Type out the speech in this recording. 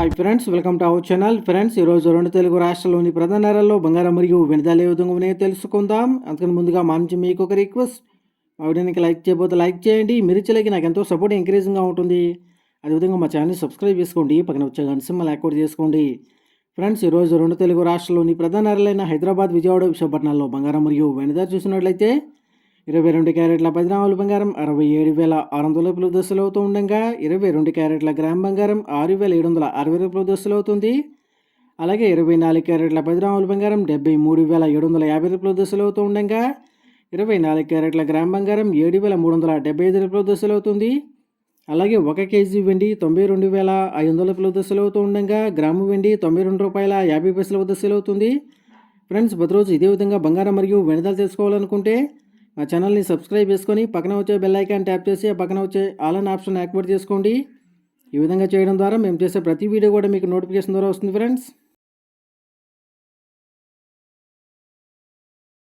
Hi friends welcome to our channel friends ఈరోజు రెండు తెలుగు రాష్ట్రాల్లోని ప్రధాన నేరాల్లో బంగారం మరియు వెనుదల ఏ విధంగా ఉన్నాయో తెలుసుకుందాం. అందుకని ముందుగా మా నుంచి మీకు ఒక రిక్వెస్ట్ మా వీడియోనికి లైక్ చేయబోతే లైక్ చేయండి. మీరు ఇచ్చలేకి నాకు ఎంతో సపోర్ట్ ఎంకరేజింగ్గా ఉంటుంది. అదేవిధంగా మా ఛానల్ని సబ్స్క్రైబ్ చేసుకోండి. పక్కన వచ్చే గంట సింహల్ యాక్టివేట్ చేసుకోండి. ఫ్రెండ్స్ ఈరోజు రెండు తెలుగు రాష్ట్రాల్లోని ప్రధాన నేరాలైన హైదరాబాద్ విజయవాడ విశాఖపట్నాల్లో బంగారం మరియు వెనుదల చూసినట్లయితే ఇరవై రెండు క్యారెట్ల పది గ్రాముల బంగారం అరవై ఏడు వేల ఆరు వందల రూపాయలు దశలు అవుతూ ఉండగా ఇరవై రెండు క్యారెట్ల గ్రామ్ బంగారం ఆరు వేల ఏడు వందల అరవై రూపాయలు దశలు అవుతుంది. అలాగే ఇరవై నాలుగు క్యారెట్ల పది గ్రాముల బంగారం డెబ్బై మూడు వేల ఏడు వందల యాభై రూపాయలు దశలు అవుతూ ఉండగా ఇరవై నాలుగు క్యారెట్ల గ్రామ్ బంగారం ఏడు వేల మూడు వందల డెబ్బై ఐదు రూపాయల దశలు అవుతుంది. అలాగే ఒక కేజీ వెండి తొంభై రెండు వేల ఐదు వందల రూపాయల దశలు అవుతూ ఉండగా గ్రాము వెండి తొంభై రెండు రూపాయల యాభై పైసల దశలు అవుతుంది. ఫ్రెండ్స్ ప్రతిరోజు ఇదే విధంగా బంగారం మరియు వెనుదలు తెలుసుకోవాలనుకుంటే మా ఛానల్ని సబ్స్క్రైబ్ చేసుకొని పక్కన వచ్చే బెల్ ఐకాన్ ట్యాప్ చేసి ఆ పక్కన వచ్చే ఆల్ అన్ ఆప్షన్ యాక్టివేట్ చేసుకోండి. ఈ విధంగా చేయడం ద్వారా మేము చేసే ప్రతి వీడియో కూడా మీకు నోటిఫికేషన్ ద్వారా వస్తుంది ఫ్రెండ్స్